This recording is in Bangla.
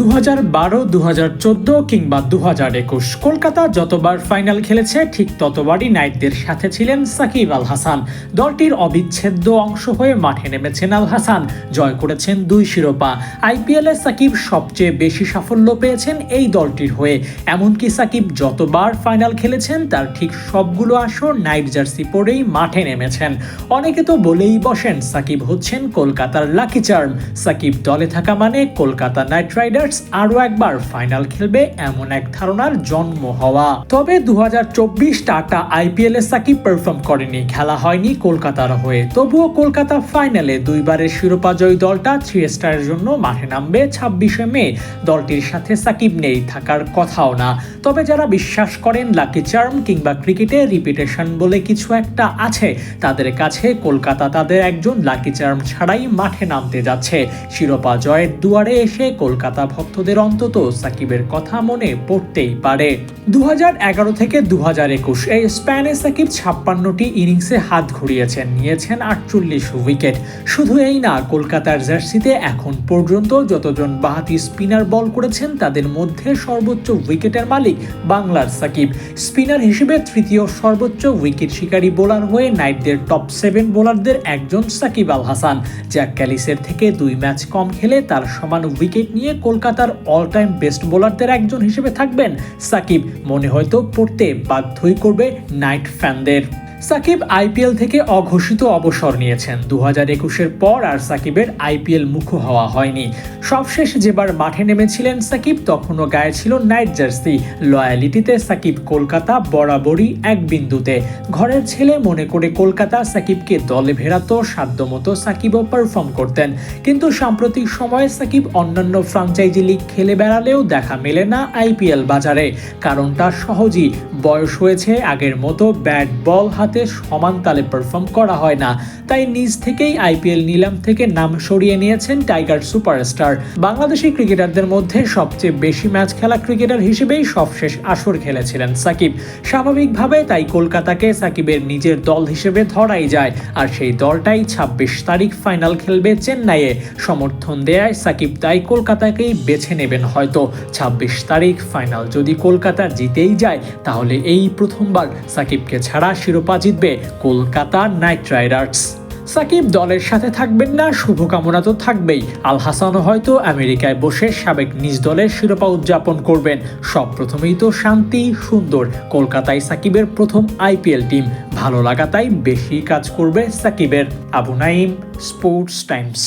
দু হাজার বারো দু হাজার চোদ্দ কিংবা দু হাজার একুশ, কলকাতা যতবার ফাইনাল খেলেছে, ঠিক ততবারই নাইটদের সাথে ছিলেন সাকিব আল হাসান। দলটির অবিচ্ছেদ্য অংশ হয়ে মাঠে নেমেছেন আল হাসান, জয় করেছেন দুই শিরোপা। আইপিএলে সাকিব সবচেয়ে বেশি সাফল্য পেয়েছেন এই দলটির হয়ে। এমনকি সাকিব যতবার ফাইনাল খেলেছেন, তার ঠিক সবগুলো আসর নাইট জার্সি পরেই মাঠে নেমেছেন। অনেকে তো বলেই বসেন, সাকিব হচ্ছেন কলকাতার লাকি চার্ম। সাকিব দলে থাকা মানে কলকাতা নাইট রাইডার্স আরও একবার ফাইনাল খেলবে এমন এক ধারণার জন্ম হওয়া। তবে দু টাটা আইপিএল এ সাকিব পারফর্ম করেনি, খেলা হয়নি কলকাতার হয়ে। তবুও কলকাতা ফাইনালে দুইবারের শিরোপা জয়ী দলটা থ্রি স্টারের জন্য মাঠে নামবে ছাব্বিশে মে। দলটির সাথে সাকিব নেই থাকার কথাও না। তবে যারা বিশ্বাস করেন লাকি চার্ম কিংবা ক্রিকেটে রিপিটেশন বলে কিছু একটা আছে, তাদের কাছে কলকাতা তাদের একজন লাকি চার্ম ছাড়াই মাঠে নামতে যাচ্ছে। শিরোপা জয়ের দুয়ারে এসে কলকাতা ভক্তদের অন্তত সাকিবের কথা মনে পড়তেই পারে। দুহাজার এগারো থেকে দু এই স্প্যানে সাকিব ছাপ্পান্নটি ইনিংসে হাত ঘুরিয়েছেন, নিয়েছেন আটচল্লিশ উইকেট। শুধু এই না, কলকাতার জার্সিতে এখন পর্যন্ত যতজন বাহাতি স্পিনার বল করেছেন, তাদের মধ্যে সর্বোচ্চ উইকেটের মালিক বাংলার সাকিব। স্পিনার হিসেবে তৃতীয় সর্বোচ্চ উইকেট শিকারী বোলার হয়ে নাইটদের টপ সেভেন বোলারদের একজন সাকিব আল হাসান জ্যাক ক্যালিসের থেকে দুই ম্যাচ কম খেলে তার সমান উইকেট নিয়ে কলকাতার অল টাইম বেস্ট বোলারদের একজন হিসেবে থাকবেন সাকিব। মনে হয়তো পড়তে বাধ্যই করবে নাইট ফ্যানদের সাকিব আইপিএল থেকে অঘোষিত অবসর নিয়েছেন। দু হাজার একুশের পর আর সাকিবের আইপিএল মুখ হওয়া হয়নি। সবশেষ যেবার মাঠে নেমেছিলেন সাকিব, তখনও গায়ে ছিল নাইট জার্সি। লয়ালিটিতে সাকিব কলকাতা, বরাবরই এক বিন্দুতে। ঘরের ছেলে মনে করে কলকাতা সাকিবকে দলে ভেড়াতো, সাধ্যমতো সাকিবও পারফর্ম করতেন। কিন্তু সাম্প্রতিক সময়ে সাকিব অন্যান্য ফ্রাঞ্চাইজি লিগ খেলে বেড়ালেও দেখা মেলে না আইপিএল বাজারে। কারণটা সহজই, বয়স হয়েছে আগের মতো, ব্যাট, বল, হাতে সমান তালে পারফর্ম করা হয় না। তাই নিজ থেকেই আইপিএল নিলাম থেকে নাম সরিয়ে নিয়েছেন টাইগার সুপারস্টার বাংলাদেশি ক্রিকেটারদের মধ্যে সবচেয়ে বেশি ম্যাচ খেলা ক্রিকেটার হিসেবেই সবশেষ আসর খেলেছিলেন সাকিব। স্বাভাবিকভাবে তাই কলকাতাকে সাকিবের নিজের দল হিসেবে ধরাই যায়। আর সেই দলটাই ছাব্বিশ তারিখ ফাইনাল খেলবে চেন্নাইয়ে। সমর্থন দেয়ায় সাকিব তাই কলকাতাকেই বেছে নেবেন হয়তো। ছাব্বিশ তারিখ ফাইনাল যদি কলকাতা জিতেই যায়, তাহলে এই প্রথমবার সাকিবকে ছাড়া শিরোপা জিতবে কলকাতা নাইট রাইডার্স। সাকিব দলের সাথে থাকবেন না, শুভকামনা তো থাকবেই। আল হাসানও হয়তো আমেরিকায় বসে সাবেক নিজ দলের শিরোপা উদযাপন করবেন। সব প্রথমেই তো শান্তি, সুন্দর। কলকাতায় সাকিবের প্রথম আইপিএল টিম। ভালো লাগাতাই বেশি কাজ করবে সাকিবের। Abu Naim Sports Times.